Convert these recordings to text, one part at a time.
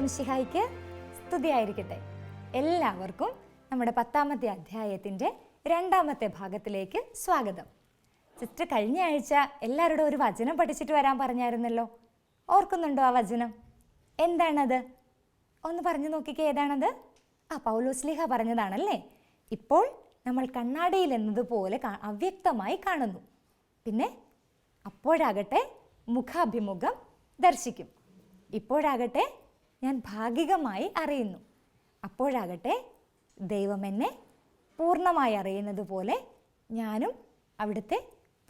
ഈശോം ശിഹായിക്ക് സ്തുതിയായിരിക്കട്ടെ. എല്ലാവർക്കും നമ്മുടെ പത്താമത്തെ അധ്യായത്തിന്റെ രണ്ടാമത്തെ ഭാഗത്തിലേക്ക് സ്വാഗതം. സിസ്റ്റർ കഴിഞ്ഞ ആഴ്ച എല്ലാവരോടും ഒരു വചനം പഠിച്ചിട്ട് വരാൻ പറഞ്ഞായിരുന്നല്ലോ. ഓർക്കുന്നുണ്ടോ ആ വചനം? എന്താണത്? ഒന്ന് പറഞ്ഞു നോക്കിക്കേ ഏതാണത്? ആ പൗലോസ്ലിഹ പറഞ്ഞതാണല്ലേ? ഇപ്പോൾ നമ്മൾ കണ്ണാടിയിൽ എന്നതുപോലെ അവ്യക്തമായി കാണുന്നു. പിന്നെ അപ്പോഴാകട്ടെ മുഖാഭിമുഖം ദർശിക്കും. ഇപ്പോഴാകട്ടെ ഞാൻ ഭാഗികമായി അറിയുന്നു. അപ്പോഴാകട്ടെ ദൈവം എന്നെ പൂർണമായി അറിയുന്നത് പോലെ ഞാനും അവിടുത്തെ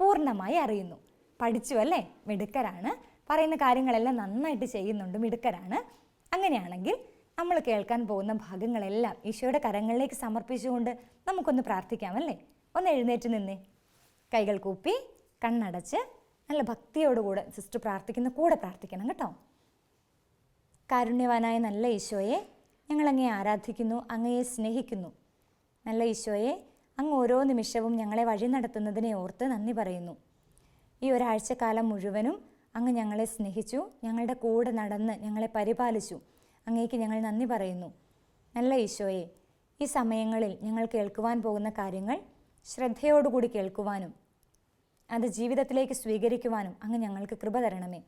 പൂർണമായി അറിയുന്നു. പഠിച്ചു അല്ലേ? മിടുക്കരാണ്. പറയുന്ന കാര്യങ്ങളെല്ലാം നന്നായിട്ട് ചെയ്യുന്നുണ്ട്. മിടുക്കരാണ്. അങ്ങനെയാണെങ്കിൽ നമ്മൾ കേൾക്കാൻ പോകുന്ന ഭാഗങ്ങളെല്ലാം ഈശോയുടെ കരങ്ങളിലേക്ക് സമർപ്പിച്ചുകൊണ്ട് നമുക്കൊന്ന് പ്രാർത്ഥിക്കാമല്ലേ ഒന്ന് എഴുന്നേറ്റ് നിന്നേ. കൈകൾ കൂപ്പി കണ്ണടച്ച് നല്ല ഭക്തിയോടുകൂടെ സിസ്റ്റർ പ്രാർത്ഥിക്കുന്ന കൂടെ പ്രാർത്ഥിക്കണം കേട്ടോ. കാരുണ്യവാനായ നല്ല ഈശോയെ ഞങ്ങളങ്ങേ ആരാധിക്കുന്നു അങ്ങയെ സ്നേഹിക്കുന്നു. നല്ല ഈശോയെ അങ്ങ് ഓരോ നിമിഷവും ഞങ്ങളെ വഴി നടത്തുന്നതിനെ ഓർത്ത് നന്ദി പറയുന്നു. ഈ ഒരാഴ്ചക്കാലം മുഴുവനും അങ്ങ് ഞങ്ങളെ സ്നേഹിച്ചു ഞങ്ങളുടെ കൂടെ നടന്ന് ഞങ്ങളെ പരിപാലിച്ചു. അങ്ങേക്ക് ഞങ്ങൾ നന്ദി പറയുന്നു. നല്ല ഈശോയെ ഈ സമയങ്ങളിൽ ഞങ്ങൾ കേൾക്കുവാൻ പോകുന്ന കാര്യങ്ങൾ ശ്രദ്ധയോടുകൂടി കേൾക്കുവാനും അത് ജീവിതത്തിലേക്ക് സ്വീകരിക്കുവാനും അങ്ങ് ഞങ്ങൾക്ക് കൃപ തരണമേ.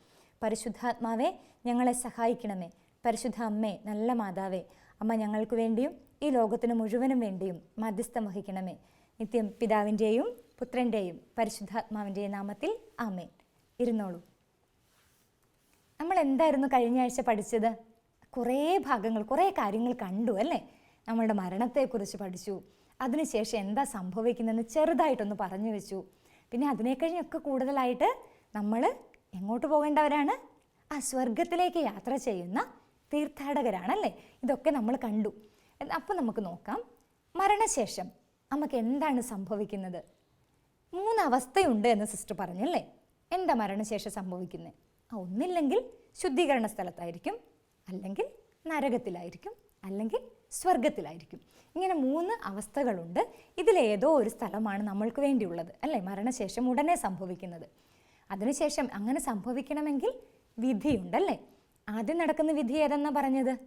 പരിശുദ്ധാത്മാവെ ഞങ്ങളെ സഹായിക്കണമേ. പരിശുദ്ധ അമ്മേ നല്ല മാതാവേ അമ്മ ഞങ്ങൾക്ക് വേണ്ടിയും ഈ ലോകത്തിന് മുഴുവനും വേണ്ടിയും മധ്യസ്ഥം വഹിക്കണമേ. നിത്യം പിതാവിന്റെയും പുത്രന്റെയും പരിശുദ്ധാത്മാവിന്റെയും നാമത്തിൽ ആമേൻ. ഇരുന്നോളൂ. നമ്മൾ എന്തായിരുന്നു കഴിഞ്ഞ ആഴ്ച പഠിച്ചത്? കുറേ ഭാഗങ്ങൾ കുറേ കാര്യങ്ങൾ കണ്ടു അല്ലേ? നമ്മളുടെ മരണത്തെക്കുറിച്ച് പഠിച്ചു. അതിനുശേഷം എന്താ സംഭവിക്കുന്നതെന്ന് ചെറുതായിട്ടൊന്ന് പറഞ്ഞു വെച്ചു. പിന്നെ അതിനേക്കഴിഞ്ഞൊക്കെ കൂടുതലായിട്ട് നമ്മൾ എങ്ങോട്ട് പോകേണ്ടവരാണ്? ആ സ്വർഗത്തിലേക്ക് യാത്ര ചെയ്യുന്ന തീർത്ഥാടകരാണല്ലേ? ഇതൊക്കെ നമ്മൾ കണ്ടു. അപ്പം നമുക്ക് നോക്കാം. മരണശേഷം നമുക്ക് എന്താണ് സംഭവിക്കുന്നത്? മൂന്ന് അവസ്ഥയുണ്ട് എന്ന് സിസ്റ്റർ പറഞ്ഞല്ലേ? എന്താ മരണശേഷം സംഭവിക്കുന്നത് ആ ഒന്നില്ലെങ്കിൽ ശുദ്ധീകരണ സ്ഥലത്തായിരിക്കും അല്ലെങ്കിൽ നരകത്തിലായിരിക്കും അല്ലെങ്കിൽ സ്വർഗത്തിലായിരിക്കും ഇങ്ങനെ മൂന്ന് അവസ്ഥകളുണ്ട്. ഇതിലേതോ ഒരു സ്ഥലമാണ് നമ്മൾക്ക് വേണ്ടിയുള്ളത് അല്ലേ? മരണശേഷം ഉടനെ സംഭവിക്കുന്നത്. അതിനുശേഷം അങ്ങനെ സംഭവിക്കണമെങ്കിൽ വിധിയുണ്ടല്ലേ? ആദ്യം നടക്കുന്ന വിധി ഏതെന്നാ പറഞ്ഞത്?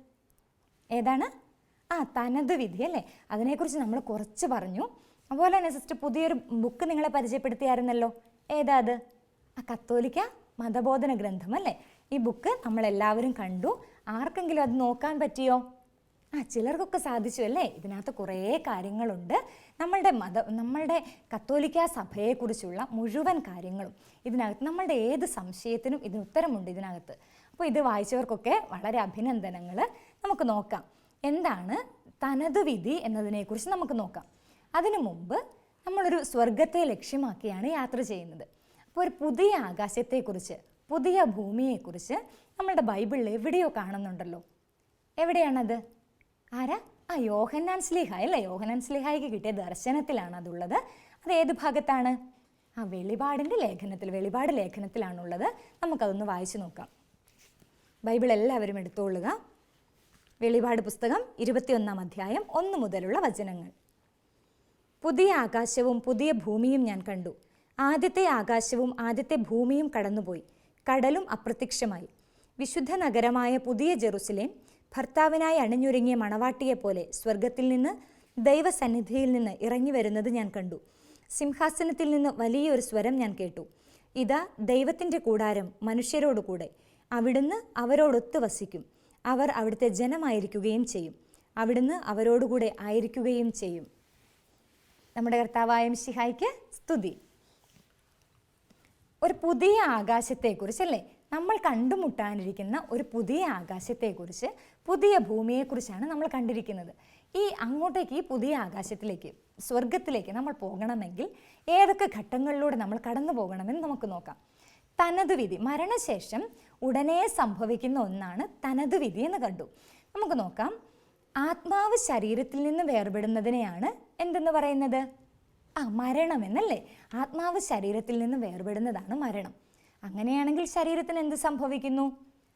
ഏതാണ്? ആ തനത് വിധി അല്ലേ? അതിനെക്കുറിച്ച് നമ്മൾ കുറച്ച് പറഞ്ഞു. അതുപോലെ തന്നെ സിസ്റ്റർ പുതിയൊരു ബുക്ക് നിങ്ങളെ പരിചയപ്പെടുത്തിയായിരുന്നല്ലോ. ഏതാ അത്? ആ കത്തോലിക്ക മതബോധന ഗ്രന്ഥം അല്ലേ ഈ ബുക്ക് നമ്മളെല്ലാവരും കണ്ടു. ആർക്കെങ്കിലും അത് നോക്കാൻ പറ്റിയോ? ആ ചിലർക്കൊക്കെ സാധിച്ചു അല്ലേ? ഇതിനകത്ത് കുറേ കാര്യങ്ങളുണ്ട്. നമ്മളുടെ മത നമ്മളുടെ കത്തോലിക്ക സഭയെക്കുറിച്ചുള്ള മുഴുവൻ കാര്യങ്ങളും ഇതിനകത്ത് നമ്മളുടെ ഏത് സംശയത്തിനും ഇതിന് ഉത്തരമുണ്ട് ഇതിനകത്ത്. അപ്പോൾ ഇത് വായിച്ചവർക്കൊക്കെ വളരെ അഭിനന്ദനങ്ങൾ. നമുക്ക് നോക്കാം. എന്താണ് തനത് വിധി എന്നതിനെക്കുറിച്ച് നമുക്ക് നോക്കാം. അതിനു മുമ്പ് നമ്മളൊരു സ്വർഗത്തെ ലക്ഷ്യമാക്കിയാണ് യാത്ര ചെയ്യുന്നത്. അപ്പോൾ ഒരു പുതിയ ആകാശത്തെക്കുറിച്ച് പുതിയ ഭൂമിയെക്കുറിച്ച് നമ്മളുടെ ബൈബിളിൽ എവിടെയോ കാണുന്നുണ്ടല്ലോ. എവിടെയാണത്? ആരാ? ആ യോഹന്നാൻ സ്ലിഹ. അല്ലേ? യോഹന്നാൻ സ്ലിഹായിക്ക് കിട്ടിയ ദർശനത്തിലാണ് അതുള്ളത്. അത് ഏത് ഭാഗത്താണ്? ആ വെളിപാടിന്റെ ലേഖനത്തിൽ വെളിപാട് ലേഖനത്തിലാണുള്ളത്. നമുക്കതൊന്ന് വായിച്ചു നോക്കാം. ബൈബിൾ എല്ലാവരും എടുത്തുകൊള്ളുക വെളിപാട് പുസ്തകം ഇരുപത്തിയൊന്നാം അധ്യായം ഒന്ന് മുതലുള്ള വചനങ്ങൾ. പുതിയ ആകാശവും പുതിയ ഭൂമിയും ഞാൻ കണ്ടു. ആദ്യത്തെ ആകാശവും ആദ്യത്തെ ഭൂമിയും കടന്നുപോയി. കടലും അപ്രത്യക്ഷമായി. വിശുദ്ധ നഗരമായ പുതിയ ജെറുസലേം ഭർത്താവിനായി അണിഞ്ഞൊരുങ്ങിയ മണവാട്ടിയെപ്പോലെ സ്വർഗത്തിൽ നിന്ന് ദൈവസന്നിധിയിൽ നിന്ന് ഇറങ്ങി വരുന്നത് ഞാൻ കണ്ടു. സിംഹാസനത്തിൽ നിന്ന് വലിയൊരു സ്വരം ഞാൻ കേട്ടു. ഇതാ ദൈവത്തിന്റെ കൂടാരം മനുഷ്യരോട് കൂടെ. അവിടുന്ന് അവരോടൊത്ത് വസിക്കും. അവർ അവിടുത്തെ ജനമായിരിക്കുകയും ചെയ്യും. അവിടുന്ന് അവരോടുകൂടെ ആയിരിക്കുകയും ചെയ്യും. നമ്മുടെ കർത്താവായ ശിഹായിക്ക് സ്തുതി. ഒരു പുതിയ ആകാശത്തെക്കുറിച്ച് അല്ലേ? നമ്മൾ കണ്ടുമുട്ടാനിരിക്കുന്ന ഒരു പുതിയ ആകാശത്തെക്കുറിച്ച് പുതിയ ഭൂമിയെക്കുറിച്ചാണ് നമ്മൾ കണ്ടിരിക്കുന്നത്. ഈ അങ്ങോട്ടേക്ക് ഈ പുതിയ ആകാശത്തിലേക്ക് സ്വർഗത്തിലേക്ക് നമ്മൾ പോകണമെങ്കിൽ ഏതൊക്കെ ഘട്ടങ്ങളിലൂടെ നമ്മൾ കടന്നു പോകണമെന്ന് നമുക്ക് നോക്കാം. തനത് വിധി മരണശേഷം ഉടനെ സംഭവിക്കുന്ന ഒന്നാണ് തനത് വിധി എന്ന് കണ്ടു. നമുക്ക് നോക്കാം. ആത്മാവ് ശരീരത്തിൽ നിന്ന് വേർപെടുന്നതിനെയാണ് എന്തെന്ന് പറയുന്നത്? ആ മരണം എന്നല്ലേ? ആത്മാവ് ശരീരത്തിൽ നിന്ന് വേർപെടുന്നതാണ് മരണം. അങ്ങനെയാണെങ്കിൽ ശരീരത്തിന് എന്ത് സംഭവിക്കുന്നു?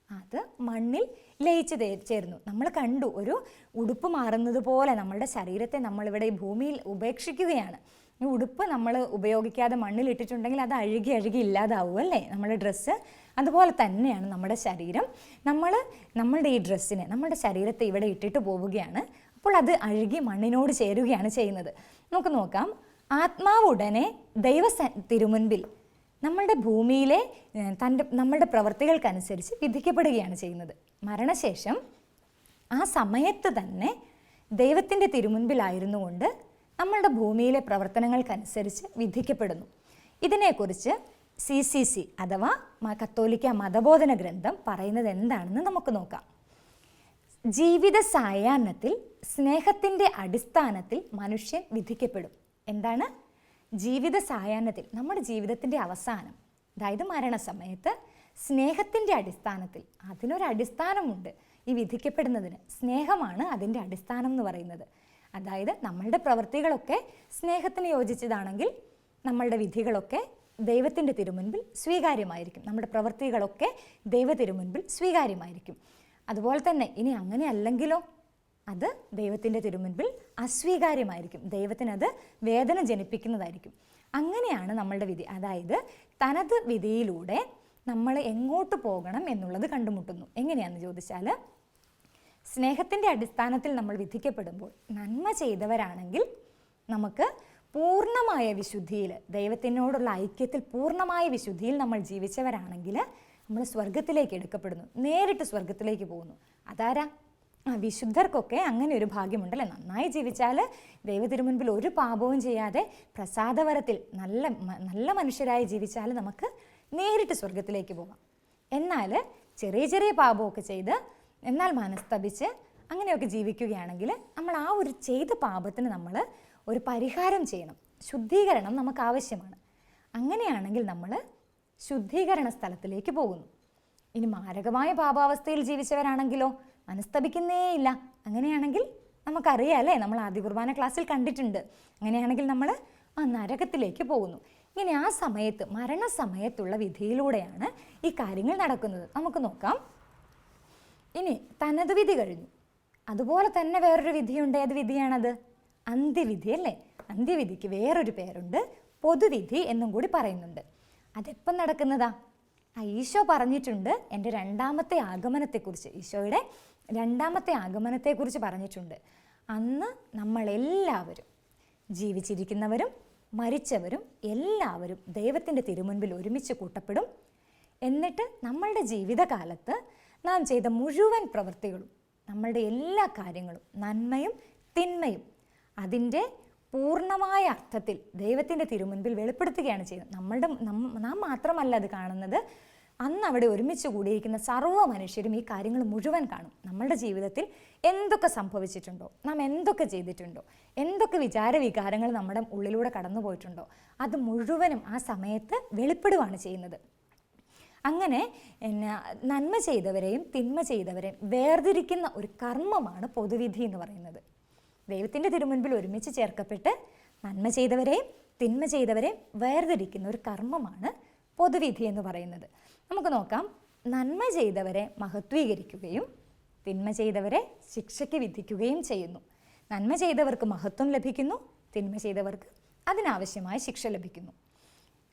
അത് മണ്ണിൽ ലയിച്ചു ചേരുന്നു. നമ്മൾ കണ്ടു ഒരു ഉടുപ്പ് മാറുന്നത് പോലെ നമ്മളുടെ ശരീരത്തെ നമ്മളിവിടെ ഈ ഭൂമിയിൽ ഉപേക്ഷിക്കുകയാണ്. ഈ ഉടുപ്പ് നമ്മൾ ഉപയോഗിക്കാതെ മണ്ണിൽ ഇട്ടിട്ടുണ്ടെങ്കിൽ അത് അഴുകി അഴുകി ഇല്ലാതാവും അല്ലേ? നമ്മുടെ ഡ്രസ്സ് അതുപോലെ തന്നെയാണ് നമ്മുടെ ശരീരം. നമ്മൾ നമ്മളുടെ ഈ ഡ്രസ്സിനെ നമ്മുടെ ശരീരത്തെ ഇവിടെ ഇട്ടിട്ട് പോവുകയാണ്. അപ്പോൾ അത് അഴുകി മണ്ണിനോട് ചേരുകയാണ് ചെയ്യുന്നത്. നമുക്ക് നോക്കാം. ആത്മാവ് ഉടനെ ദൈവ തിരുമുൻപിൽ നമ്മളുടെ ഭൂമിയിലെ തന്റെ നമ്മളുടെ പ്രവൃത്തികൾക്കനുസരിച്ച് വിധിക്കപ്പെടുകയാണ് ചെയ്യുന്നത്. മരണശേഷം ആ സമയത്ത് തന്നെ ദൈവത്തിന്റെ തിരുമുൻപിലായിരുന്നു കൊണ്ട് നമ്മളുടെ ഭൂമിയിലെ പ്രവർത്തനങ്ങൾക്കനുസരിച്ച് വിധിക്കപ്പെടുന്നു. ഇതിനെക്കുറിച്ച് സി സി സി അഥവാ കത്തോലിക്ക മതബോധന ഗ്രന്ഥം പറയുന്നത് എന്താണെന്ന് നമുക്ക് നോക്കാം. ജീവിത സായാഹ്നത്തിൽ സ്നേഹത്തിന്റെ അടിസ്ഥാനത്തിൽ മനുഷ്യൻ വിധിക്കപ്പെടും. എന്താണ്? ജീവിത സായാഹ്നത്തിൽ നമ്മുടെ ജീവിതത്തിന്റെ അവസാനം അതായത് മരണസമയത്ത് സ്നേഹത്തിന്റെ അടിസ്ഥാനത്തിൽ അതിനൊരു അടിസ്ഥാനമുണ്ട് ഈ വിധിക്കപ്പെടുന്നതിന്. സ്നേഹമാണ് അതിന്റെ അടിസ്ഥാനം എന്ന് പറയുന്നത്. അതായത് നമ്മളുടെ പ്രവൃത്തികളൊക്കെ സ്നേഹത്തിന് യോജിച്ചതാണെങ്കിൽ നമ്മളുടെ വിധികളൊക്കെ ദൈവത്തിന്റെ തിരുമുൻപിൽ സ്വീകാര്യമായിരിക്കും. നമ്മുടെ പ്രവൃത്തികളൊക്കെ ദൈവ തിരുമുൻപിൽ സ്വീകാര്യമായിരിക്കും. അതുപോലെ തന്നെ ഇനി അങ്ങനെ അല്ലെങ്കിലോ അത് ദൈവത്തിന്റെ തിരുമുൻപിൽ അസ്വീകാര്യമായിരിക്കും. ദൈവത്തിനത് വേദന ജനിപ്പിക്കുന്നതായിരിക്കും. അങ്ങനെയാണ് നമ്മളുടെ വിധി. അതായത് തനത് വിധിയിലൂടെ നമ്മൾ എങ്ങോട്ട് പോകണം എന്നുള്ളത് കണ്ടുമുട്ടുന്നു. എങ്ങനെയാണെന്ന് ചോദിച്ചാൽ സ്നേഹത്തിന്റെ അടിസ്ഥാനത്തിൽ നമ്മൾ വിധിക്കപ്പെടുമ്പോൾ നന്മ ചെയ്തവരാണെങ്കിൽ നമുക്ക് പൂർണമായ വിശുദ്ധിയിൽ ദൈവത്തിനോടുള്ള ഐക്യത്തിൽ പൂർണമായ വിശുദ്ധിയിൽ നമ്മൾ ജീവിച്ചവരാണെങ്കിൽ നമ്മൾ സ്വർഗത്തിലേക്ക് എടുക്കപ്പെടുന്നു. നേരിട്ട് സ്വർഗത്തിലേക്ക് പോകുന്നു. അതാരാ? വിശുദ്ധർക്കൊക്കെ അങ്ങനെ ഒരു ഭാഗ്യമുണ്ടല്ലേ? നന്നായി ജീവിച്ചാൽ ദൈവത്തിനു ഒരു പാപവും ചെയ്യാതെ പ്രസാദവരത്തിൽ നല്ല നല്ല മനുഷ്യരായി ജീവിച്ചാൽ നമുക്ക് നേരിട്ട് സ്വർഗത്തിലേക്ക് പോകാം. എന്നാൽ ചെറിയ ചെറിയ പാപമൊക്കെ ചെയ്ത് എന്നാൽ മനസ്തപിച്ച് അങ്ങനെയൊക്കെ ജീവിക്കുകയാണെങ്കിൽ നമ്മൾ ആ ഒരു ചെയ്ത പാപത്തിന് നമ്മൾ ഒരു പരിഹാരം ചെയ്യണം. ശുദ്ധീകരണം നമുക്ക് ആവശ്യമാണ്. അങ്ങനെയാണെങ്കിൽ നമ്മൾ ശുദ്ധീകരണ സ്ഥലത്തിലേക്ക് പോകുന്നു. ഇനി മാരകമായ പാപാവസ്ഥയിൽ ജീവിച്ചവരാണെങ്കിലോ മനസ്തപിക്കുന്നേയില്ല. അങ്ങനെയാണെങ്കിൽ നമുക്കറിയാം അല്ലേ? നമ്മൾ ആദ്യ കുർബാന ക്ലാസ്സിൽ കണ്ടിട്ടുണ്ട്. അങ്ങനെയാണെങ്കിൽ നമ്മൾ ആ നരകത്തിലേക്ക് പോകുന്നു. ഇങ്ങനെ ആ സമയത്ത് മരണസമയത്തുള്ള വിധിയിലൂടെയാണ് ഈ കാര്യങ്ങൾ നടക്കുന്നത്. നമുക്ക് നോക്കാം. ഇനി തനത് വിധി കഴിഞ്ഞു. അതുപോലെ തന്നെ വേറൊരു വിധിയുണ്ട്. ഏത് വിധിയാണത്? അന്ത്യവിധി അല്ലേ? അന്ത്യവിധിക്ക് വേറൊരു പേരുണ്ട്. പൊതുവിധി എന്നും കൂടി പറയുന്നുണ്ട്. അതെപ്പം നടക്കുന്നതാ? ആ ഈശോ പറഞ്ഞിട്ടുണ്ട് എന്റെ രണ്ടാമത്തെ ആഗമനത്തെക്കുറിച്ച്. ഈശോയുടെ രണ്ടാമത്തെ ആഗമനത്തെക്കുറിച്ച് പറഞ്ഞിട്ടുണ്ട്. അന്ന് നമ്മളെല്ലാവരും ജീവിച്ചിരിക്കുന്നവരും മരിച്ചവരും എല്ലാവരും ദൈവത്തിന്റെ തിരുമുൻപിൽ ഒരുമിച്ച് കൂട്ടപ്പെടും. എന്നിട്ട് നമ്മളുടെ ജീവിതകാലത്ത് നാം ചെയ്ത മുഴുവൻ പ്രവൃത്തികളും നമ്മളുടെ എല്ലാ കാര്യങ്ങളും നന്മയും തിന്മയും അതിന്റെ പൂർണമായ അർത്ഥത്തിൽ ദൈവത്തിന്റെ തിരുമുൻപിൽ വെളിപ്പെടുത്തുകയാണ് ചെയ്യുന്നത്. നമ്മളുടെ നാം മാത്രമല്ല അത് കാണുന്നത്. അന്ന് അവിടെ ഒരുമിച്ച് കൂടിയിരിക്കുന്ന സർവ മനുഷ്യരും ഈ കാര്യങ്ങൾ മുഴുവൻ കാണും. നമ്മളുടെ ജീവിതത്തിൽ എന്തൊക്കെ സംഭവിച്ചിട്ടുണ്ടോ? നാം എന്തൊക്കെ ചെയ്തിട്ടുണ്ടോ? എന്തൊക്കെ വിചാരവികാരങ്ങൾ നമ്മുടെ ഉള്ളിലൂടെ കടന്നു പോയിട്ടുണ്ടോ അത് മുഴുവനും ആ സമയത്ത് വെളിപ്പെടുവാണ് ചെയ്യുന്നത്. അങ്ങനെ എന്നാ നന്മ ചെയ്തവരെയും തിന്മ ചെയ്തവരെയും വേർതിരിക്കുന്ന ഒരു കർമ്മമാണ് പൊതുവിധി എന്ന് പറയുന്നത്. ദൈവത്തിന്റെ തിരുമുൻപിൽ ഒരുമിച്ച് ചേർക്കപ്പെട്ട് നന്മ ചെയ്തവരെയും തിന്മ ചെയ്തവരെയും വേർതിരിക്കുന്ന ഒരു കർമ്മമാണ് പൊതുവിധി എന്ന് പറയുന്നത്. നമുക്ക് നോക്കാം. നന്മ ചെയ്തവരെ മഹത്വീകരിക്കുകയും തിന്മ ചെയ്തവരെ ശിക്ഷയ്ക്ക് വിധിക്കുകയും ചെയ്യുന്നു. നന്മ ചെയ്തവർക്ക് മഹത്വം ലഭിക്കുന്നു തിന്മ ചെയ്തവർക്ക് അതിനാവശ്യമായ ശിക്ഷ ലഭിക്കുന്നു.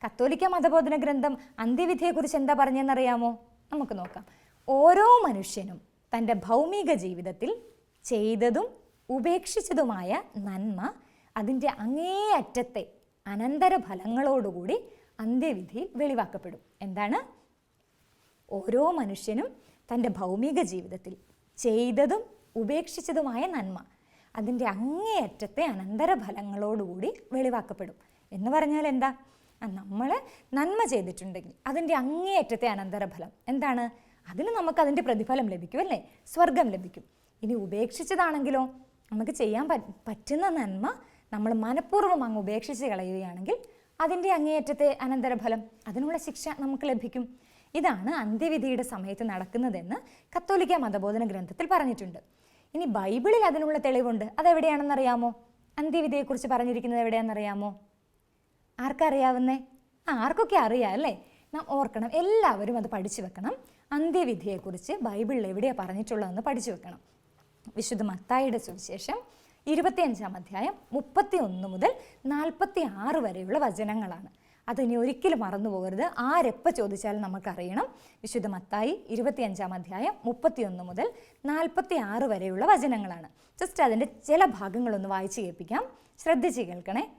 കത്തോലിക്ക മതബോധന ഗ്രന്ഥം അന്ത്യവിധിയെക്കുറിച്ച് എന്താ പറഞ്ഞതെന്നറിയാമോ നമുക്ക് നോക്കാം. ഓരോ മനുഷ്യനും തന്റെ ഭൗമിക ജീവിതത്തിൽ ചെയ്തതും ഉപേക്ഷിച്ചതുമായ നന്മ അതിന്റെ അങ്ങേയറ്റത്തെ അനന്തരഫലങ്ങളോടുകൂടി അന്ത്യവിധിയിൽ വെളിവാക്കപ്പെടും. എന്താണ്? ഓരോ മനുഷ്യനും തന്റെ ഭൗമിക ജീവിതത്തിൽ ചെയ്തതും ഉപേക്ഷിച്ചതുമായ നന്മ. അതിന്റെ അങ്ങേയറ്റത്തെ അനന്തരഫലങ്ങളോടുകൂടി വെളിവാക്കപ്പെടും. എന്ന് പറഞ്ഞാൽ എന്താ? നമ്മൾ നന്മ ചെയ്തിട്ടുണ്ടെങ്കിൽ അതിന്റെ അങ്ങേയറ്റത്തെ അനന്തരഫലം എന്താണ്? അതിന് നമുക്ക് അതിന്റെ പ്രതിഫലം ലഭിക്കും അല്ലേ? സ്വർഗം ലഭിക്കും. ഇനി ഉപേക്ഷിച്ചതാണെങ്കിലോ നമുക്ക് ചെയ്യാൻ പറ്റുന്ന നന്മ നമ്മൾ മനഃപൂർവം അങ്ങ് ഉപേക്ഷിച്ച് കളയുകയാണെങ്കിൽ അതിന്റെ അങ്ങേയറ്റത്തെ അനന്തരഫലം അതിനുള്ള ശിക്ഷ നമുക്ക് ലഭിക്കും. ഇതാണ് അന്ത്യവിധിയുടെ സമയത്ത് നടക്കുന്നതെന്ന് കത്തോലിക്ക മതബോധന ഗ്രന്ഥത്തിൽ പറഞ്ഞിട്ടുണ്ട്. ഇനി ബൈബിളിൽ അതിനുള്ള തെളിവുണ്ട്. അതെവിടെയാണെന്നറിയാമോ? അന്ത്യവിധിയെക്കുറിച്ച് പറഞ്ഞിരിക്കുന്നത് എവിടെയാണെന്നറിയാമോ? ആർക്കറിയാവുന്നേ? ആ ആർക്കൊക്കെ അറിയാം അല്ലേ? നാം ഓർക്കണം എല്ലാവരും അത് പഠിച്ചു വെക്കണം. അന്ത്യവിധിയെക്കുറിച്ച് ബൈബിളിൽ എവിടെയാണ് പറഞ്ഞിട്ടുള്ളതെന്ന് പഠിച്ചു വെക്കണം. വിശുദ്ധ മത്തായിയുടെ സുവിശേഷം ഇരുപത്തിയഞ്ചാം അധ്യായം മുപ്പത്തി ഒന്ന് മുതൽ നാൽപ്പത്തി ആറ് വരെയുള്ള വചനങ്ങളാണ്. അതിനി ഒരിക്കലും മറന്നു പോകരുത്. ആരെപ്പോൾ ചോദിച്ചാലും നമുക്കറിയണം. വിശുദ്ധ മത്തായി ഇരുപത്തിയഞ്ചാം അധ്യായം മുപ്പത്തിയൊന്ന് മുതൽ നാൽപ്പത്തി ആറ് വരെയുള്ള വചനങ്ങളാണ്. ജസ്റ്റ് അതിന്റെ ചില ഭാഗങ്ങളൊന്ന് വായിച്ചു കേൾപ്പിക്കാം. ശ്രദ്ധിച്ച് കേൾക്കണേ.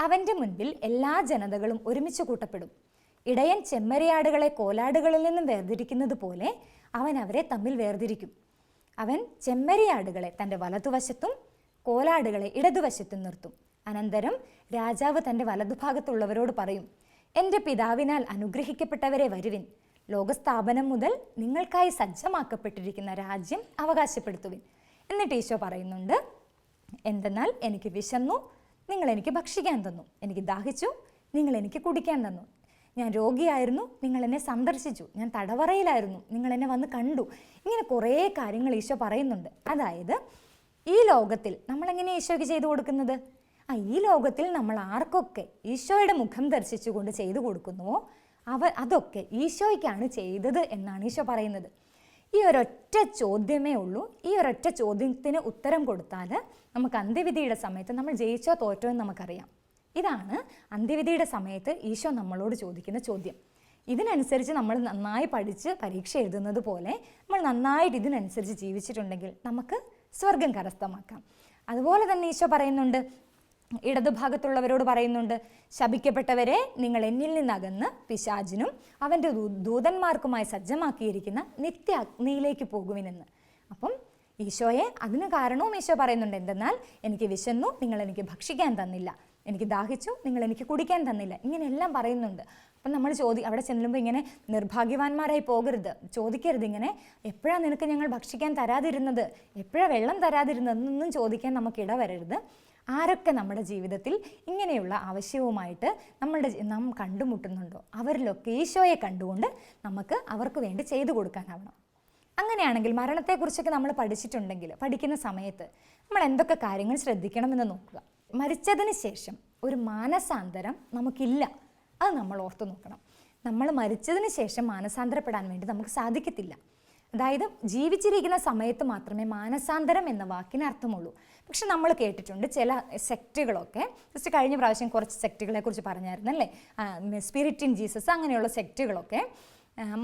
അവന്റെ മുൻപിൽ എല്ലാ ജനതകളും ഒരുമിച്ച് കൂട്ടപ്പെടും. ഇടയൻ ചെമ്മരിയാടുകളെ കോലാടുകളിൽ നിന്നും വേർതിരിക്കുന്നത് പോലെ അവൻ അവരെ തമ്മിൽ വേർതിരിക്കും. അവൻ ചെമ്മരിയാടുകളെ തന്റെ വലതുവശത്തും കോലാടുകളെ ഇടതുവശത്തും നിർത്തും. അനന്തരം രാജാവ് തന്റെ വലതുഭാഗത്തുള്ളവരോട് പറയും എന്റെ പിതാവിനാൽ അനുഗ്രഹിക്കപ്പെട്ടവരെ വരുവിൻ. ലോകസ്ഥാപനം മുതൽ നിങ്ങൾക്കായി സജ്ജമാക്കപ്പെട്ടിരിക്കുന്ന രാജ്യം അവകാശപ്പെടുത്തുവിൻ. എന്നിട്ട് ഈശോ പറയുന്നുണ്ട് എന്തെന്നാൽ എനിക്ക് വിശന്നു നിങ്ങൾ എനിക്ക് ഭക്ഷിക്കാൻ തന്നു. എനിക്ക് ദാഹിച്ചു നിങ്ങൾ എനിക്ക് കുടിക്കാൻ തന്നു. ഞാൻ രോഗിയായിരുന്നു നിങ്ങൾ എന്നെ സന്ദർശിച്ചു. ഞാൻ തടവറയിലായിരുന്നു നിങ്ങൾ എന്നെ വന്ന് കണ്ടു. ഇങ്ങനെ കുറേ കാര്യങ്ങൾ ഈശോ പറയുന്നുണ്ട്. അതായത് ഈ ലോകത്തിൽ നമ്മളെങ്ങനെ ഈശോയ്ക്ക് ചെയ്തു കൊടുക്കുന്നത്? ഈ ലോകത്തിൽ നമ്മൾ ആർക്കൊക്കെ ഈശോയുടെ മുഖം ദർശിച്ചുകൊണ്ട് ചെയ്തു കൊടുക്കുന്നുവോ അവ അതൊക്കെ ഈശോയ്ക്കാണ് ചെയ്തത് എന്നാണ് ഈശോ പറയുന്നത്. ഈ ഒരൊറ്റ ചോദ്യമേ ഉള്ളൂ. ഈ ഒരൊറ്റ ചോദ്യത്തിന് ഉത്തരം കൊടുത്താൽ നമുക്ക് അന്ത്യവിധിയുടെ സമയത്ത് നമ്മൾ ജയിച്ചോ തോറ്റോ എന്ന് നമുക്കറിയാം. ഇതാണ് അന്ത്യവിധിയുടെ സമയത്ത് ഈശോ നമ്മളോട് ചോദിക്കുന്ന ചോദ്യം. ഇതിനനുസരിച്ച് നമ്മൾ നന്നായി പഠിച്ച് പരീക്ഷ എഴുതുന്നത് പോലെ നമ്മൾ നന്നായിട്ട് ഇതിനനുസരിച്ച് ജീവിച്ചിട്ടുണ്ടെങ്കിൽ നമുക്ക് സ്വർഗം കരസ്ഥമാക്കാം. അതുപോലെ തന്നെ ഈശോ പറയുന്നുണ്ട് ഇടതുഭാഗത്തുള്ളവരോട് പറയുന്നുണ്ട് ശപിക്കപ്പെട്ടവരെ നിങ്ങൾ എന്നിൽ നിന്നകന്ന് പിശാചിനും അവന്റെ ദൂതന്മാർക്കുമായി സജ്ജമാക്കിയിരിക്കുന്ന നിത്യ അഗ്നിയിലേക്ക് പോകുവിനെന്ന്. അപ്പം ഈശോയെ അതിന് കാരണവും ഈശോ പറയുന്നുണ്ട് എന്തെന്നാൽ എനിക്ക് വിശന്നു നിങ്ങൾ എനിക്ക് ഭക്ഷിക്കാൻ തന്നില്ല. എനിക്ക് ദാഹിച്ചു നിങ്ങൾ എനിക്ക് കുടിക്കാൻ തന്നില്ല. ഇങ്ങനെയെല്ലാം പറയുന്നുണ്ട്. അപ്പം നമ്മൾ ചോദി അവിടെ ചെല്ലുമ്പോൾ ഇങ്ങനെ നിർഭാഗ്യവാന്മാരായി പോകരുത്. ചോദിക്കരുത് ഇങ്ങനെ എപ്പോഴാണ് നിനക്ക് ഞങ്ങൾ ഭക്ഷിക്കാൻ തരാതിരുന്നത്? എപ്പോഴാണ് വെള്ളം തരാതിരുന്നതെന്നൊന്നും ചോദിക്കാൻ നമുക്ക് ഇടവരരുത്. ആരൊക്കെ നമ്മുടെ ജീവിതത്തിൽ ഇങ്ങനെയുള്ള ആവശ്യവുമായിട്ട് നമ്മളുടെ നാം കണ്ടുമുട്ടുന്നുണ്ടോ? അവരിലൊക്കെ ഈശോയെ കണ്ടുകൊണ്ട് നമുക്ക് അവർക്ക് വേണ്ടി ചെയ്തു കൊടുക്കാനാവണം. അങ്ങനെയാണെങ്കിൽ മരണത്തെക്കുറിച്ചൊക്കെ നമ്മൾ പഠിച്ചിട്ടുണ്ടെങ്കിൽ പഠിക്കുന്ന സമയത്ത് നമ്മൾ എന്തൊക്കെ കാര്യങ്ങൾ ശ്രദ്ധിക്കണമെന്ന് നോക്കുക. മരിച്ചതിന് ശേഷം ഒരു മാനസാന്തരം നമുക്കില്ല. അത് നമ്മൾ ഓർത്തു നോക്കണം. നമ്മൾ മരിച്ചതിന് ശേഷം മാനസാന്തരപ്പെടാൻ വേണ്ടി നമുക്ക് സാധിക്കത്തില്ല. അതായത് ജീവിച്ചിരിക്കുന്ന സമയത്ത് മാത്രമേ മാനസാന്തരം എന്ന വാക്കിന് അർത്ഥമുള്ളൂ. പക്ഷെ നമ്മൾ കേട്ടിട്ടുണ്ട് ചില സെക്റ്റുകളൊക്കെ ജസ്റ്റ് കഴിഞ്ഞ പ്രാവശ്യം കുറച്ച് സെക്റ്റുകളെ കുറിച്ച് പറഞ്ഞായിരുന്നു അല്ലേ സ്പിരിറ്റ് ഇൻ ജീസസ് അങ്ങനെയുള്ള സെക്റ്റുകളൊക്കെ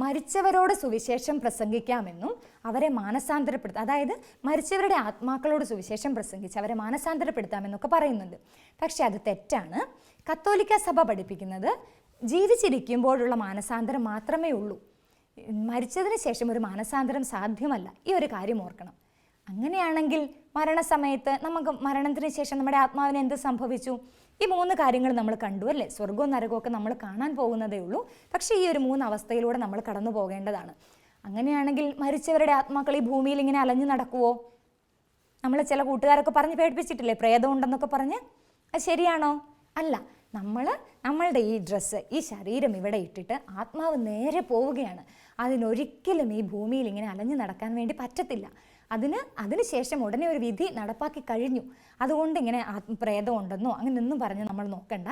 മരിച്ചവരോട് സുവിശേഷം പ്രസംഗിക്കാമെന്നും അവരെ മാനസാന്തരപ്പെടുത്താം അതായത് മരിച്ചവരുടെ ആത്മാക്കളോട് സുവിശേഷം പ്രസംഗിച്ച് അവരെ മാനസാന്തരപ്പെടുത്താമെന്നൊക്കെ പറയുന്നുണ്ട്. പക്ഷെ അത് തെറ്റാണ്. കത്തോലിക്ക സഭ പഠിപ്പിക്കുന്നത് ജീവിച്ചിരിക്കുമ്പോഴുള്ള മാനസാന്തരം മാത്രമേ ഉള്ളൂ. മരിച്ചതിന് ശേഷം ഒരു മാനസാന്തരം സാധ്യമല്ല. ഈ ഒരു കാര്യം ഓർക്കണം. അങ്ങനെയാണെങ്കിൽ മരണസമയത്ത് നമുക്ക് മരണത്തിന് ശേഷം നമ്മുടെ ആത്മാവിന് എന്ത് സംഭവിച്ചു? ഈ മൂന്ന് കാര്യങ്ങൾ നമ്മൾ കണ്ടു അല്ലേ? സ്വർഗവും നരകവും ഒക്കെ നമ്മൾ കാണാൻ പോകുന്നതേ ഉള്ളൂ. പക്ഷേ ഈ ഒരു മൂന്ന് അവസ്ഥയിലൂടെ നമ്മൾ കടന്നു പോകേണ്ടതാണ്. അങ്ങനെയാണെങ്കിൽ മരിച്ചവരുടെ ആത്മാക്കൾ ഈ ഭൂമിയിൽ ഇങ്ങനെ അലഞ്ഞു നടക്കുവോ? നമ്മൾ ചില കൂട്ടുകാരൊക്കെ പറഞ്ഞ് പേടിപ്പിച്ചിട്ടില്ലേ? പ്രേതം ഉണ്ടെന്നൊക്കെ പറഞ്ഞ്? അത് ശരിയാണോ? അല്ല. നമ്മൾ നമ്മളുടെ ഈ ഡ്രസ്സ് ഈ ശരീരം ഇവിടെ ഇട്ടിട്ട് ആത്മാവ് നേരെ പോവുകയാണ്. അതിനൊരിക്കലും ഈ ഭൂമിയിൽ ഇങ്ങനെ അലഞ്ഞു നടക്കാൻ വേണ്ടി പറ്റത്തില്ല. അതിന് അതിനുശേഷം ഉടനെ ഒരു വിധി നടപ്പാക്കി കഴിഞ്ഞു. അതുകൊണ്ട് ഇങ്ങനെ പ്രേതം ഉണ്ടെന്നോ അങ്ങനെയൊന്നും പറഞ്ഞ് നമ്മൾ നോക്കണ്ട.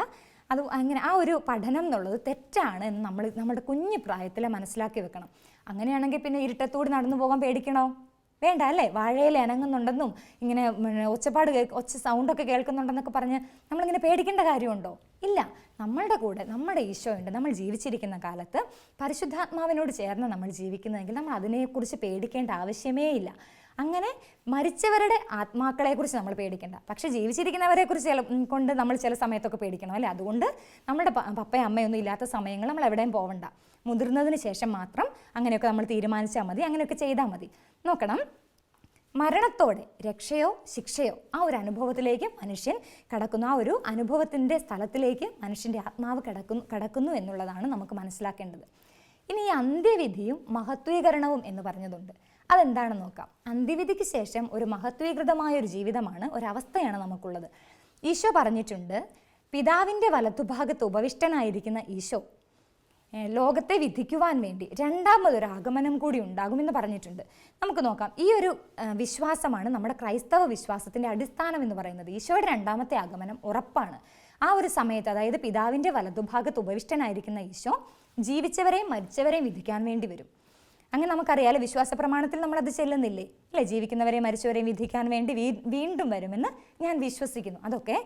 അത് അങ്ങനെ ആ ഒരു പഠനം എന്നുള്ളത് തെറ്റാണ് എന്ന് നമ്മൾ നമ്മുടെ കുഞ്ഞു പ്രായത്തിൽ മനസ്സിലാക്കി വെക്കണം. അങ്ങനെയാണെങ്കിൽ പിന്നെ ഇരുട്ടത്തൂടി നടന്നു പോകാൻ പേടിക്കണോ? വേണ്ട അല്ലേ? വാഴയിൽ ഇണങ്ങുന്നുണ്ടെന്നും ഇങ്ങനെ ഒച്ചപ്പാട് കേ ഒച്ച സൗണ്ടൊക്കെ കേൾക്കുന്നുണ്ടെന്നൊക്കെ പറഞ്ഞ് നമ്മളിങ്ങനെ പേടിക്കേണ്ട കാര്യമുണ്ടോ? ഇല്ല. നമ്മളുടെ കൂടെ നമ്മുടെ ഈശോയുണ്ട്. നമ്മൾ ജീവിച്ചിരിക്കുന്ന കാലത്ത് പരിശുദ്ധാത്മാവിനോട് ചേർന്ന് നമ്മൾ ജീവിക്കുന്നതെങ്കിൽ നമ്മൾ അതിനെക്കുറിച്ച് പേടിക്കേണ്ട ആവശ്യമേ ഇല്ല. അങ്ങനെ മരിച്ചവരുടെ ആത്മാക്കളെക്കുറിച്ച് നമ്മൾ പേടിക്കേണ്ട. പക്ഷേ ജീവിച്ചിരിക്കുന്നവരെക്കുറിച്ച് ചില കൊണ്ട് നമ്മൾ ചില സമയത്തൊക്കെ പേടിക്കണം അല്ലേ? അതുകൊണ്ട് നമ്മുടെ പപ്പയും അമ്മയൊന്നും ഇല്ലാത്ത സമയങ്ങൾ നമ്മൾ എവിടെയും പോവണ്ട. മുതിർന്നതിന് ശേഷം മാത്രം അങ്ങനെയൊക്കെ നമ്മൾ തീരുമാനിച്ചാൽ മതി അങ്ങനെയൊക്കെ ചെയ്താൽ മതി. നോക്കണം. മരണത്തോടെ രക്ഷയോ ശിക്ഷയോ ആ ഒരു അനുഭവത്തിലേക്ക് മനുഷ്യൻ കടക്കുന്നു ആ ഒരു അനുഭവത്തിന്റെ സ്ഥലത്തിലേക്ക് മനുഷ്യന്റെ ആത്മാവ് കിടക്കുന്നു കടക്കുന്നു എന്നുള്ളതാണ് നമുക്ക് മനസ്സിലാക്കേണ്ടത്. ഇനി ഈ അന്ത്യവിധിയും മഹത്വീകരണവും എന്ന് പറഞ്ഞതുണ്ട്. അതെന്താണെന്ന് നോക്കാം. അന്ത്യവിധിക്ക് ശേഷം ഒരു മഹത്വീകൃതമായ ഒരു ജീവിതമാണ് ഒരവസ്ഥയാണ് നമുക്കുള്ളത്. ഈശോ പറഞ്ഞിട്ടുണ്ട് പിതാവിന്റെ വലത്തുഭാഗത്ത് ഉപവിഷ്ടനായിരിക്കുന്ന ഈശോ ലോകത്തെ വിധിക്കുവാൻ വേണ്ടി രണ്ടാമതൊരു ആഗമനം കൂടി ഉണ്ടാകുമെന്ന് പറഞ്ഞിട്ടുണ്ട്. നമുക്ക് നോക്കാം. ഈ ഒരു വിശ്വാസമാണ് നമ്മുടെ ക്രൈസ്തവ വിശ്വാസത്തിന്റെ അടിസ്ഥാനം എന്ന് പറയുന്നത്. ഈശോയുടെ രണ്ടാമത്തെ ആഗമനം ഉറപ്പാണ്. ആ ഒരു സമയത്ത് അതായത് പിതാവിന്റെ വലതുഭാഗത്ത് ഉപവിഷ്ടനായിരിക്കുന്ന ഈശോ ജീവിച്ചവരെയും മരിച്ചവരെയും വിധിക്കാൻ വേണ്ടി വരും. അങ്ങനെ നമുക്കറിയാലോ വിശ്വാസ പ്രമാണത്തിൽ നമ്മളത് ചെല്ലുന്നില്ലേ? അല്ലേ? ജീവിക്കുന്നവരെയും മരിച്ചവരെയും വിധിക്കാൻ വേണ്ടി വീണ്ടും വരുമെന്ന് ഞാൻ വിശ്വസിക്കുന്നു. അതൊക്കെ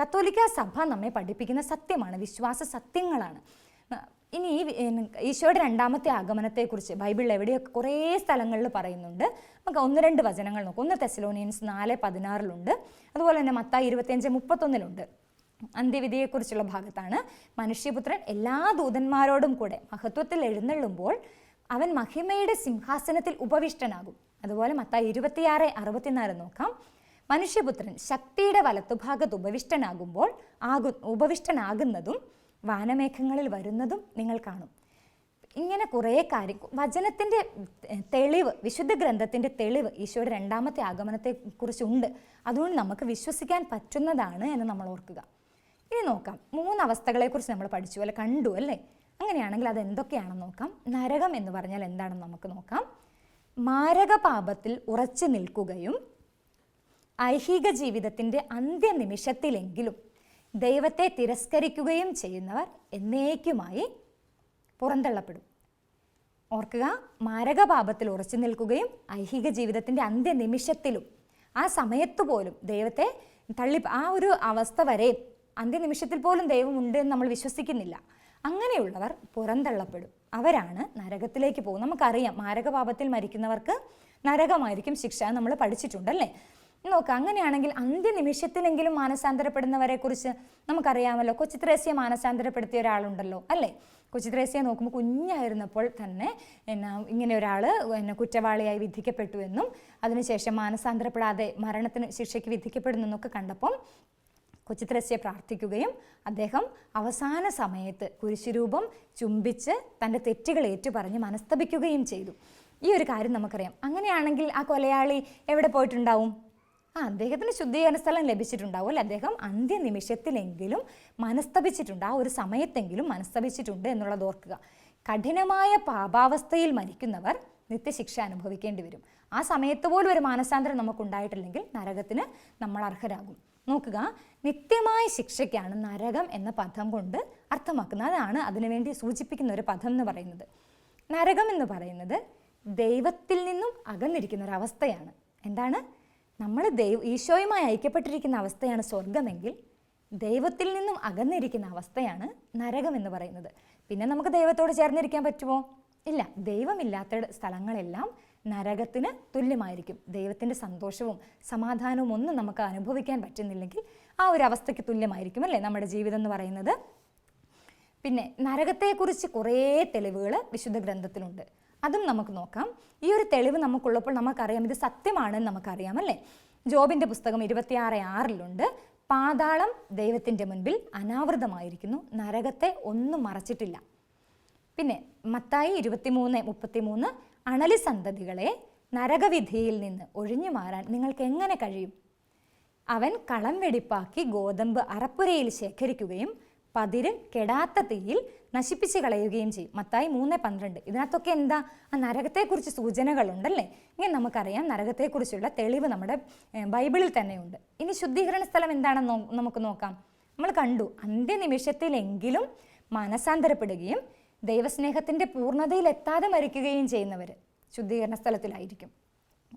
കത്തോലിക്ക സഭ നമ്മെ പഠിപ്പിക്കുന്ന സത്യമാണ്. വിശ്വാസ സത്യങ്ങളാണ്. ഇനി ഈശോയുടെ രണ്ടാമത്തെ ആഗമനത്തെക്കുറിച്ച് ബൈബിളിൽ എവിടെയൊക്കെ കുറേ സ്ഥലങ്ങളിൽ പറയുന്നുണ്ട്. നമുക്ക് ഒന്ന് രണ്ട് വചനങ്ങൾ നോക്കാം. ഒന്ന് തെസലോണിയൻസ് നാല് പതിനാറിലുണ്ട്. അതുപോലെ തന്നെ മത്തായി ഇരുപത്തിയഞ്ച് മുപ്പത്തൊന്നിലുണ്ട്. അന്ത്യവിധിയെക്കുറിച്ചുള്ള ഭാഗത്താണ്. മനുഷ്യപുത്രൻ എല്ലാ ദൂതന്മാരോടും കൂടെ മഹത്വത്തിൽ എഴുന്നള്ളുമ്പോൾ അവൻ മഹിമയുടെ സിംഹാസനത്തിൽ ഉപവിഷ്ടനാകും. അതുപോലെ മത്തായി ഇരുപത്തിയാറ് അറുപത്തിനാല് നോക്കാം. മനുഷ്യപുത്രൻ ശക്തിയുടെ വലത്തുഭാഗത്ത് ഉപവിഷ്ടനാകുമ്പോൾ ആകു ഉപവിഷ്ടനാകുന്നതും വാനമേഘങ്ങളിൽ വരുന്നതും നിങ്ങൾ കാണും. ഇങ്ങനെ കുറേ കാര്യം. വചനത്തിന്റെ തെളിവ് വിശുദ്ധ ഗ്രന്ഥത്തിന്റെ തെളിവ് ഈശോയുടെ രണ്ടാമത്തെ ആഗമനത്തെക്കുറിച്ചുണ്ട് അതുകൊണ്ട് നമുക്ക് വിശ്വസിക്കാൻ പറ്റുന്നതാണ് എന്ന് നമ്മൾ ഓർക്കുക. ഇനി നോക്കാം. മൂന്ന് അവസ്ഥകളെക്കുറിച്ച് നമ്മൾ പഠിച്ചു. അല്ലെ കണ്ടു അല്ലേ? അങ്ങനെയാണെങ്കിൽ അത് എന്തൊക്കെയാണെന്ന് നോക്കാം. നരകം എന്ന് പറഞ്ഞാൽ എന്താണെന്ന് നമുക്ക് നോക്കാം. മാരകപാപത്തിൽ ഉറച്ചു നിൽക്കുകയും ഐഹിക ജീവിതത്തിന്റെ അന്ത്യനിമിഷത്തിലെങ്കിലും ദൈവത്തെ തിരസ്കരിക്കുകയും ചെയ്യുന്നവർ എന്നേക്കുമായി പുറന്തള്ളപ്പെടും. ഓർക്കുക മാരകപാപത്തിൽ ഉറച്ചു നിൽക്കുകയും ഐഹിക ജീവിതത്തിന്റെ അന്ത്യനിമിഷത്തിലും ആ സമയത്ത് പോലും ദൈവത്തെ തള്ളി ആ ഒരു അവസ്ഥ വരെ അന്ത്യനിമിഷത്തിൽ പോലും ദൈവമുണ്ട് എന്ന് നമ്മൾ വിശ്വസിക്കുന്നില്ല. അങ്ങനെയുള്ളവർ പുറന്തള്ളപ്പെടും. അവരാണ് നരകത്തിലേക്ക് പോകും നമുക്കറിയാം മാരകപാപത്തിൽ മരിക്കുന്നവർക്ക് നരകമായിരിക്കും ശിക്ഷ നമ്മൾ പഠിച്ചിട്ടുണ്ടല്ലേ? നോക്കാം അങ്ങനെയാണെങ്കിൽ അന്ത്യനിമിഷത്തിലെങ്കിലും മാനസാന്തരപ്പെടുന്നവരെ കുറിച്ച് നമുക്കറിയാമല്ലോ. കൊച്ചിത്രേസ്യ മാനസാന്തരപ്പെടുത്തിയ ഒരാളുണ്ടല്ലോ അല്ലേ? കൊച്ചിത്രേസ്യ നോക്കുമ്പോൾ കുഞ്ഞായിരുന്നപ്പോൾ തന്നെ എന്നാ ഇങ്ങനെ ഒരാൾ എന്നെ കുറ്റവാളിയായി വിധിക്കപ്പെട്ടു എന്നും അതിനുശേഷം മാനസാന്തരപ്പെടാതെ മരണത്തിന് ശിക്ഷയ്ക്ക് വിധിക്കപ്പെടുന്നു എന്നൊക്കെ കണ്ടപ്പം കൊച്ചിത്രസ്യ പ്രാർത്ഥിക്കുകയും അദ്ദേഹം അവസാന സമയത്ത് കുരിശുരൂപം ചുംബിച്ച് തന്റെ തെറ്റുകൾ ഏറ്റുപറഞ്ഞ് മനസ്തപിക്കുകയും ചെയ്തു. ഈ ഒരു കാര്യം നമുക്കറിയാം. അങ്ങനെയാണെങ്കിൽ ആ കൊലയാളി എവിടെ പോയിട്ടുണ്ടാവും? ആ അദ്ദേഹത്തിന് ശുദ്ധീകരണ സ്ഥലം ലഭിച്ചിട്ടുണ്ടാവും അല്ലെ? അദ്ദേഹം അന്ത്യനിമിഷത്തിലെങ്കിലും മനസ്തപിച്ചിട്ടുണ്ട്. ആ ഒരു സമയത്തെങ്കിലും മനസ്തപിച്ചിട്ടുണ്ട് എന്നുള്ളത് ഓർക്കുക. കഠിനമായ പാപാവസ്ഥയിൽ മരിക്കുന്നവർ നിത്യശിക്ഷ അനുഭവിക്കേണ്ടി വരും. ആ സമയത്ത് പോലും ഒരു മാനസാന്തരം നമുക്കുണ്ടായിട്ടില്ലെങ്കിൽ നരകത്തിന് നമ്മൾ അർഹരാകും. നോക്കുക നിത്യമായ ശിക്ഷയ്ക്കാണ് നരകം എന്ന പദം കൊണ്ട് അർത്ഥമാക്കുന്നത്. അതാണ് അതിനുവേണ്ടി സൂചിപ്പിക്കുന്ന ഒരു പദം എന്ന് പറയുന്നത്. നരകം എന്ന് പറയുന്നത് ദൈവത്തിൽ നിന്നും അകന്നിരിക്കുന്ന ഒരു അവസ്ഥയാണ്. എന്താണ്? നമ്മൾ ദൈവ ഈശോയുമായി ഐക്യപ്പെട്ടിരിക്കുന്ന അവസ്ഥയാണ് സ്വർഗമെങ്കിൽ ദൈവത്തിൽ നിന്നും അകന്നിരിക്കുന്ന അവസ്ഥയാണ് നരകം എന്ന് പറയുന്നത്. പിന്നെ നമുക്ക് ദൈവത്തോട് ചേർന്നിരിക്കാൻ പറ്റുമോ? ഇല്ല. ദൈവമില്ലാത്ത സ്ഥലങ്ങളെല്ലാം നരകത്തിന് തുല്യമായിരിക്കും. ദൈവത്തിന്റെ സന്തോഷവും സമാധാനവും ഒന്നും നമുക്ക് അനുഭവിക്കാൻ പറ്റുന്നില്ലെങ്കിൽ ആ ഒരു അവസ്ഥയ്ക്ക് തുല്യമായിരിക്കും അല്ലേ? നമ്മുടെ ജീവിതം എന്ന് പറയുന്നത്. പിന്നെ നരകത്തെക്കുറിച്ച് കുറേ തെളിവുകൾ വിശുദ്ധ ഗ്രന്ഥത്തിലുണ്ട്. അതും നമുക്ക് നോക്കാം. ഈ ഒരു തെളിവ് നമുക്കുള്ളപ്പോൾ നമുക്കറിയാം ഇത് സത്യമാണെന്ന് നമുക്കറിയാം അല്ലേ? ജോബിന്റെ പുസ്തകം ഇരുപത്തിയാറ് ആറിലുണ്ട്. പാതാളം ദൈവത്തിന്റെ മുൻപിൽ അനാവൃതമായിരിക്കുന്നു. നരകത്തെ ഒന്നും മറച്ചിട്ടില്ല. പിന്നെ മത്തായി ഇരുപത്തിമൂന്ന് മുപ്പത്തിമൂന്ന് അണലി സന്തതികളെ നരകവിധിയിൽ നിന്ന് ഒഴിഞ്ഞു മാറാൻ നിങ്ങൾക്ക് എങ്ങനെ കഴിയും? അവൻ കളം വെടിപ്പാക്കി ഗോതമ്പ് അറപ്പുരയിൽ ശേഖരിക്കുകയും പതിര് കെടാത്ത തീയിൽ നശിപ്പിച്ച് കളയുകയും ചെയ്യും. മത്തായി മൂന്ന് പന്ത്രണ്ട്. ഇതിനകത്തൊക്കെ എന്താ? ആ നരകത്തെക്കുറിച്ച് സൂചനകളുണ്ടല്ലേ? ഇങ്ങനെ നമുക്കറിയാം നരകത്തെക്കുറിച്ചുള്ള തെളിവ് നമ്മുടെ ബൈബിളിൽ തന്നെയുണ്ട്. ഇനി ശുദ്ധീകരണ സ്ഥലം എന്താണെന്ന് നമുക്ക് നോക്കാം. നമ്മൾ കണ്ടു അന്ത്യനിമിഷത്തിലെങ്കിലും മനസാന്തരപ്പെടുകയും ദൈവസ്നേഹത്തിന്റെ പൂർണതയിൽ എത്താതെ മരിക്കുകയും ചെയ്യുന്നവർ ശുദ്ധീകരണ സ്ഥലത്തിലായിരിക്കും.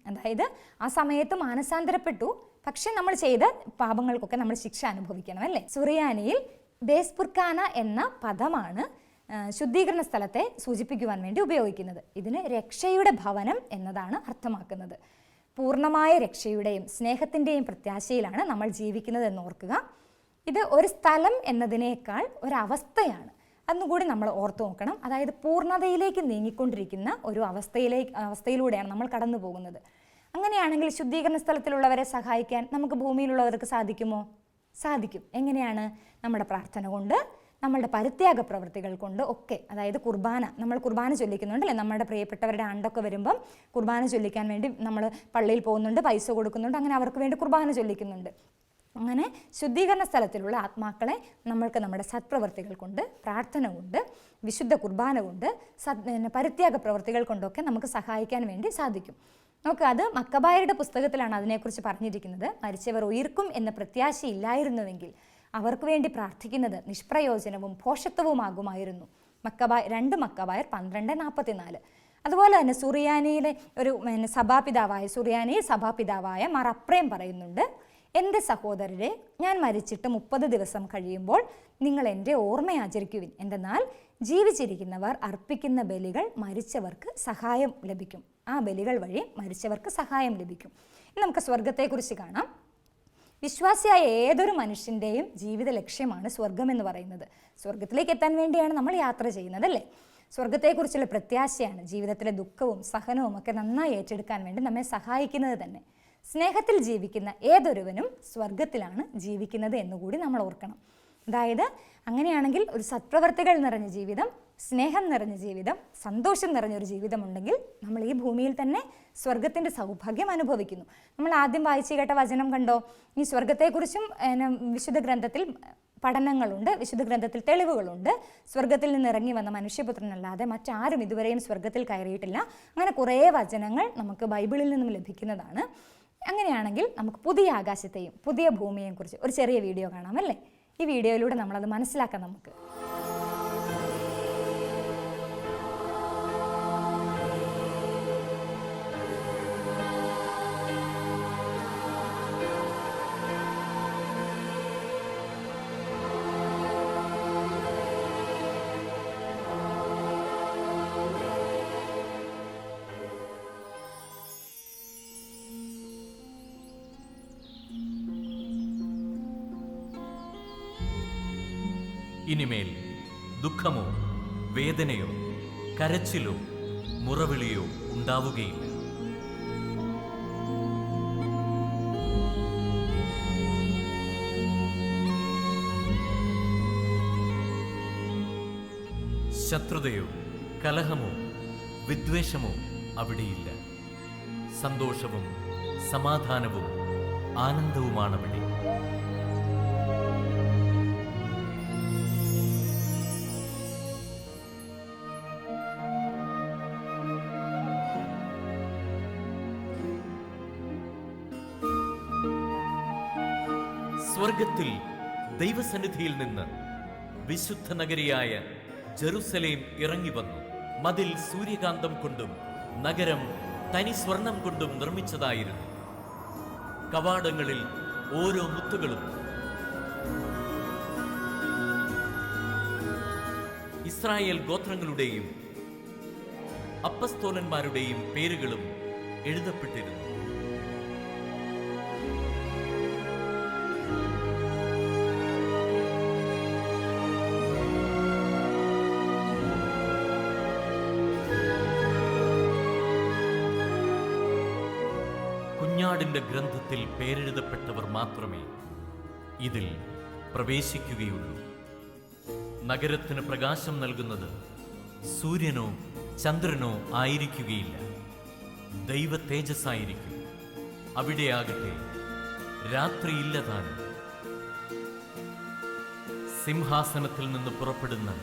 അതായത് ആ സമയത്ത് മാനസാന്തരപ്പെട്ടു പക്ഷെ നമ്മൾ ചെയ്ത പാപങ്ങൾക്കൊക്കെ നമ്മൾ ശിക്ഷ അനുഭവിക്കണം അല്ലേ? സുറിയാനിയിൽ ബേസ്പുർക്കാന എന്ന പദമാണ് ശുദ്ധീകരണ സ്ഥലത്തെ സൂചിപ്പിക്കുവാൻ വേണ്ടി ഉപയോഗിക്കുന്നത്. ഇതിന് രക്ഷയുടെ ഭവനം എന്നതാണ് അർത്ഥമാക്കുന്നത്. പൂർണമായ രക്ഷയുടെയും സ്നേഹത്തിന്റെയും പ്രത്യാശയിലാണ് നമ്മൾ ജീവിക്കുന്നത് എന്ന് ഓർക്കുക. ഇത് ഒരു സ്ഥലം എന്നതിനേക്കാൾ ഒരവസ്ഥയാണ് അന്നുകൂടി നമ്മൾ ഓർത്തു നോക്കണം. അതായത് പൂർണതയിലേക്ക് നീങ്ങിക്കൊണ്ടിരിക്കുന്ന ഒരു അവസ്ഥയിലേക്ക് അവസ്ഥയിലൂടെയാണ് നമ്മൾ കടന്നു പോകുന്നത് അങ്ങനെയാണെങ്കിൽ ശുദ്ധീകരണ സ്ഥലത്തിലുള്ളവരെ സഹായിക്കാൻ നമുക്ക് ഭൂമിയിലുള്ളവർക്ക് സാധിക്കുമോ? സാധിക്കും. എങ്ങനെയാണ്? നമ്മുടെ പ്രാർത്ഥന കൊണ്ട് നമ്മളുടെ പരിത്യാഗ പ്രവൃത്തികൾ കൊണ്ട് ഒക്കെ അതായത് കുർബാന നമ്മൾ കുർബാന ചൊല്ലിക്കുന്നുണ്ടല്ലേ നമ്മുടെ പ്രിയപ്പെട്ടവരുടെ ആണ്ടൊക്കെ വരുമ്പം കുർബാന ചൊല്ലിക്കാൻ വേണ്ടി നമ്മൾ പള്ളിയിൽ പോകുന്നുണ്ട് പൈസ കൊടുക്കുന്നുണ്ട് അങ്ങനെ അവർക്ക് വേണ്ടി കുർബാന ചൊല്ലിക്കുന്നുണ്ട്. അങ്ങനെ ശുദ്ധീകരണ സ്ഥലത്തിലുള്ള ആത്മാക്കളെ നമ്മൾക്ക് നമ്മുടെ സത്പ്രവർത്തികൾ കൊണ്ട് പ്രാർത്ഥന കൊണ്ട് വിശുദ്ധ കുർബാന കൊണ്ട് സത് പരിത്യാഗ പ്രവർത്തികൾ കൊണ്ടൊക്കെ നമുക്ക് സഹായിക്കാൻ വേണ്ടി സാധിക്കും. നോക്കുക അത് മക്കബായരുടെ പുസ്തകത്തിലാണ് അതിനെക്കുറിച്ച് പറഞ്ഞിരിക്കുന്നത്. മരിച്ചവർ ഉയർക്കും എന്ന പ്രത്യാശയില്ലായിരുന്നുവെങ്കിൽ അവർക്ക് വേണ്ടി പ്രാർത്ഥിക്കുന്നത് നിഷ്പ്രയോജനവും പോഷത്വവുമാകുമായിരുന്നു. മക്കബായ രണ്ട് മക്കബായർ പന്ത്രണ്ട് നാൽപ്പത്തിനാല് അതുപോലെ തന്നെ സുറിയാനിയിലെ ഒരു സഭാപിതാവായ സുറിയാനി സഭാപിതാവായ മാർ പറയുന്നുണ്ട് എന്റെ സഹോദരരെ ഞാൻ മരിച്ചിട്ട് മുപ്പത് ദിവസം കഴിയുമ്പോൾ നിങ്ങൾ എന്റെ ഓർമ്മ ആചരിക്കുവിൻ. എന്തെന്നാൽ ജീവിച്ചിരിക്കുന്നവർ അർപ്പിക്കുന്ന ബലികൾ മരിച്ചവർക്ക് സഹായം ലഭിക്കും. ആ ബലികൾ വഴി മരിച്ചവർക്ക് സഹായം ലഭിക്കും. നമുക്ക് സ്വർഗത്തെക്കുറിച്ച് കാണാം. വിശ്വാസിയായ ഏതൊരു മനുഷ്യന്റെയും ജീവിത ലക്ഷ്യമാണ് സ്വർഗം എന്ന് പറയുന്നത്. സ്വർഗത്തിലേക്ക് എത്താൻ വേണ്ടിയാണ് നമ്മൾ യാത്ര ചെയ്യുന്നത് അല്ലേ? സ്വർഗത്തെക്കുറിച്ചുള്ള പ്രത്യാശയാണ് ജീവിതത്തിലെ ദുഃഖവും സഹനവും ഒക്കെ നന്നായി ഏറ്റെടുക്കാൻ വേണ്ടി നമ്മെ സഹായിക്കുന്നത് തന്നെ. സ്നേഹത്തിൽ ജീവിക്കുന്ന ഏതൊരുവനും സ്വർഗത്തിലാണ് ജീവിക്കുന്നത് എന്നുകൂടി നമ്മൾ ഓർക്കണം. അതായത് അങ്ങനെയാണെങ്കിൽ ഒരു സത്പ്രവർത്തികൾ നിറഞ്ഞ ജീവിതം സ്നേഹം നിറഞ്ഞ ജീവിതം സന്തോഷം നിറഞ്ഞൊരു ജീവിതമുണ്ടെങ്കിൽ നമ്മൾ ഈ ഭൂമിയിൽ തന്നെ സ്വർഗത്തിന്റെ സൗഭാഗ്യം അനുഭവിക്കുന്നു. നമ്മൾ ആദ്യം വായിച്ചു കേട്ട വചനം കണ്ടോ? ഈ സ്വർഗത്തെക്കുറിച്ചും വിശുദ്ധ ഗ്രന്ഥത്തിൽ പഠനങ്ങളുണ്ട് വിശുദ്ധ ഗ്രന്ഥത്തിൽ തെളിവുകളുണ്ട്. സ്വർഗത്തിൽ നിന്ന് ഇറങ്ങി വന്ന മനുഷ്യപുത്രനല്ലാതെ മറ്റാരും ഇതുവരെയും സ്വർഗത്തിൽ കയറിയിട്ടില്ല. അങ്ങനെ കുറേ വചനങ്ങൾ നമുക്ക് ബൈബിളിൽ നിന്നും ലഭിക്കുന്നതാണ്. അങ്ങനെയാണെങ്കിൽ നമുക്ക് പുതിയ ആകാശത്തെയും പുതിയ ഭൂമിയെയും കുറിച്ച് ഒരു ചെറിയ വീഡിയോ കാണാം അല്ലേ? ഈ വീഡിയോയിലൂടെ നമ്മളത് മനസ്സിലാക്കാം നമുക്ക്. ഇനിമേൽ ദുഃഖമോ വേദനയോ കരച്ചിലോ മുറവിളിയോ ഉണ്ടാവുകയില്ല. ശത്രുതയോ കലഹമോ വിദ്വേഷമോ അവിടെയില്ല. സന്തോഷവും സമാധാനവും ആനന്ദവുമാണ് ആനന്ദവുമാണവിടെ. സ്വർഗത്തിൽ ദൈവസന്നിധിയിൽ നിന്ന് വിശുദ്ധ നഗരിയായ ജെറുസലേം ഇറങ്ങി വന്നു. മതിൽ സൂര്യകാന്തം കൊണ്ടും നഗരം തനി സ്വർണം കൊണ്ടും നിർമ്മിച്ചതായിരുന്നു. കവാടങ്ങളിൽ ഓരോ മുത്തുകളും ഇസ്രായേൽ ഗോത്രങ്ങളുടെയും അപ്പസ്തോലന്മാരുടെയും പേരുകളും എഴുതപ്പെട്ടിരുന്നു. കുഞ്ഞാടിന്റെ ഗ്രന്ഥത്തിൽ പേരെഴുതപ്പെട്ടവർ മാത്രമേ ഇതിൽ പ്രവേശിക്കുകയുള്ളൂ. നഗരത്തിന് പ്രകാശം നൽകുന്നത് സൂര്യനോ ചന്ദ്രനോ ആയിരിക്കുകയില്ല. ദൈവ തേജസ്സായിരിക്കും. അവിടെയാകട്ടെ രാത്രിയില്ല താനും സിംഹാസനത്തിൽ നിന്ന് പുറപ്പെടുന്ന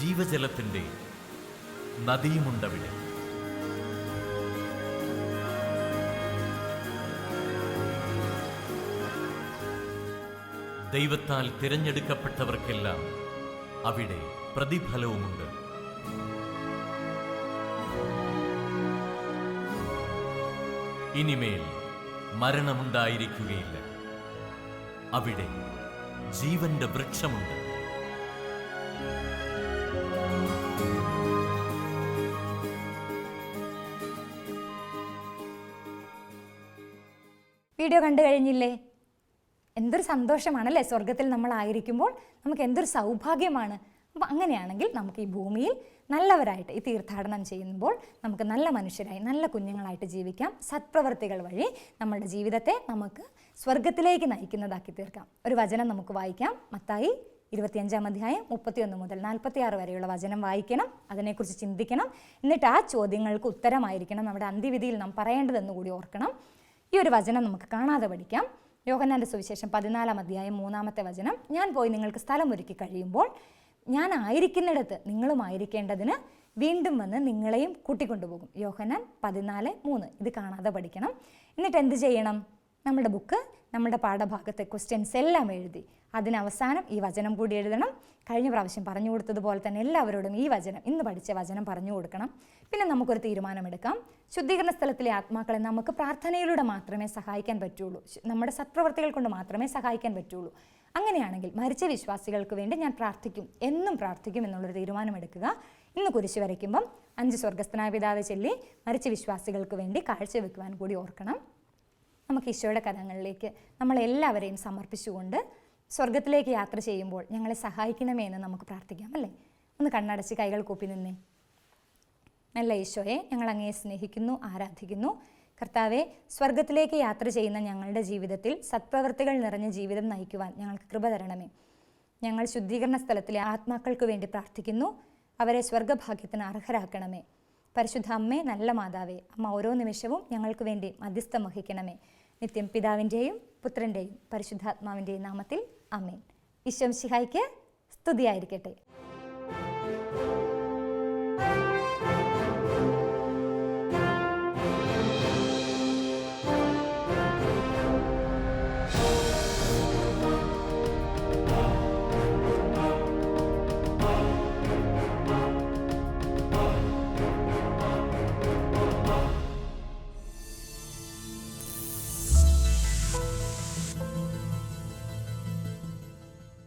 ജീവജലത്തിന്റെ നദിയുമുണ്ടവിടെ. ദൈവത്താൽ തിരഞ്ഞെടുക്കപ്പെട്ടവർക്കെല്ലാം അവിടെ പ്രതിഫലവുമുണ്ട്. ഇനിമേൽ മരണമുണ്ടായിരിക്കുകയില്ല. അവിടെ ജീവന്റെ വൃക്ഷമുണ്ട്. വീഡിയോ കണ്ടു കഴിഞ്ഞില്ലേ? എന്തൊരു സന്തോഷമാണല്ലേ? സ്വർഗത്തിൽ നമ്മളായിരിക്കുമ്പോൾ നമുക്ക് എന്തൊരു സൗഭാഗ്യമാണ്? അപ്പം അങ്ങനെയാണെങ്കിൽ നമുക്ക് ഈ ഭൂമിയിൽ നല്ലവരായിട്ട് ഈ തീർത്ഥാടനം ചെയ്യുമ്പോൾ നമുക്ക് നല്ല മനുഷ്യരായി നല്ല കുഞ്ഞുങ്ങളായിട്ട് ജീവിക്കാം. സത്പ്രവർത്തികൾ വഴി നമ്മുടെ ജീവിതത്തെ നമുക്ക് സ്വർഗത്തിലേക്ക് നയിക്കുന്നതാക്കി തീർക്കാം. ഒരു വചനം നമുക്ക് വായിക്കാം. മത്തായി ഇരുപത്തിയഞ്ചാം അധ്യായം മുപ്പത്തിയൊന്ന് മുതൽ നാൽപ്പത്തിയാറ് വരെയുള്ള വചനം വായിക്കണം. അതിനെക്കുറിച്ച് ചിന്തിക്കണം. എന്നിട്ട് ആ ചോദ്യങ്ങൾക്ക് ഉത്തരമായിരിക്കണം. നമ്മുടെ അന്ത്യവിധിയിൽ നാം പറയേണ്ടതെന്ന് കൂടി ഓർക്കണം. ഈ ഒരു വചനം നമുക്ക് കാണാതെ പഠിക്കാം. യോഹന്നാന്റെ സുവിശേഷം പതിനാലാം അധ്യായം മൂന്നാമത്തെ വചനം. ഞാൻ പോയി നിങ്ങൾക്ക് സ്ഥലം ഒരുക്കി കഴിയുമ്പോൾ ഞാൻ ആയിരിക്കുന്നിടത്ത് നിങ്ങളും ആയിരിക്കേണ്ടതിന് വീണ്ടും വന്ന് നിങ്ങളെയും കൂട്ടിക്കൊണ്ടുപോകും. യോഹന്നാൻ പതിനാല് മൂന്ന്. ഇത് കാണാതെ പഠിക്കണം. എന്നിട്ട് എന്ത് ചെയ്യണം? നമ്മുടെ ബുക്ക് നമ്മുടെ പാഠഭാഗത്തെ ക്വസ്റ്റ്യൻസ് എല്ലാം എഴുതി. അതിനവസാനം ഈ വചനം കൂടി എഴുതണം. കഴിഞ്ഞ പ്രാവശ്യം പറഞ്ഞു കൊടുത്തതുപോലെ തന്നെ എല്ലാവരോടും ഈ വചനം ഇന്ന് പഠിച്ച വചനം പറഞ്ഞു കൊടുക്കണം. പിന്നെ നമുക്കൊരു തീരുമാനമെടുക്കാം. ശുദ്ധീകരണ സ്ഥലത്തിലെ ആത്മാക്കളെ നമുക്ക് പ്രാർത്ഥനയിലൂടെ മാത്രമേ സഹായിക്കാൻ പറ്റുള്ളൂ. നമ്മുടെ സത്പ്രവർത്തികൾ കൊണ്ട് മാത്രമേ സഹായിക്കാൻ പറ്റുള്ളൂ. അങ്ങനെയാണെങ്കിൽ മരിച്ച വിശ്വാസികൾക്ക് വേണ്ടി ഞാൻ പ്രാർത്ഥിക്കും എന്നും പ്രാർത്ഥിക്കും എന്നുള്ളൊരു തീരുമാനമെടുക്കുക. ഇന്ന് കുരിശ് വരയ്ക്കുമ്പം അഞ്ച് സ്വർഗസ്ഥനായ പിതാവ് ചൊല്ലി മരിച്ച വിശ്വാസികൾക്ക് വേണ്ടി കാഴ്ചവെക്കുവാൻ കൂടി ഓർക്കണം. നമുക്ക് ഈശോയുടെ കഥങ്ങളിലേക്ക് നമ്മളെല്ലാവരെയും സമർപ്പിച്ചുകൊണ്ട് സ്വർഗത്തിലേക്ക് യാത്ര ചെയ്യുമ്പോൾ ഞങ്ങളെ സഹായിക്കണമേ എന്ന് നമുക്ക് പ്രാർത്ഥിക്കാം അല്ലേ? ഒന്ന് കണ്ണടച്ച് കൈകൾ കൂപ്പി നിന്നേ. നല്ല ഈശോയെ ഞങ്ങൾ അങ്ങയെ സ്നേഹിക്കുന്നു ആരാധിക്കുന്നു. കർത്താവെ സ്വർഗത്തിലേക്ക് യാത്ര ചെയ്യുന്ന ഞങ്ങളുടെ ജീവിതത്തിൽ സത്പ്രവൃത്തികൾ നിറഞ്ഞ ജീവിതം നയിക്കുവാൻ ഞങ്ങൾക്ക് കൃപ തരണമേ. ഞങ്ങൾ ശുദ്ധീകരണ സ്ഥലത്തിലെ ആത്മാക്കൾക്ക് വേണ്ടി പ്രാർത്ഥിക്കുന്നു. അവരെ സ്വർഗഭാഗ്യത്തിന് അർഹരാക്കണമേ. പരിശുദ്ധ അമ്മേ നല്ല മാതാവേ അമ്മ ഓരോ നിമിഷവും ഞങ്ങൾക്ക് വേണ്ടി മധ്യസ്ഥം വഹിക്കണമേ. നിത്യം പിതാവിന്റെയും പുത്രന്റെയും പരിശുദ്ധാത്മാവിന്റെയും നാമത്തിൽ അമ്മേൻ ഈശ്വം ശിഹായിക്ക് സ്തുതിയായിരിക്കട്ടെ.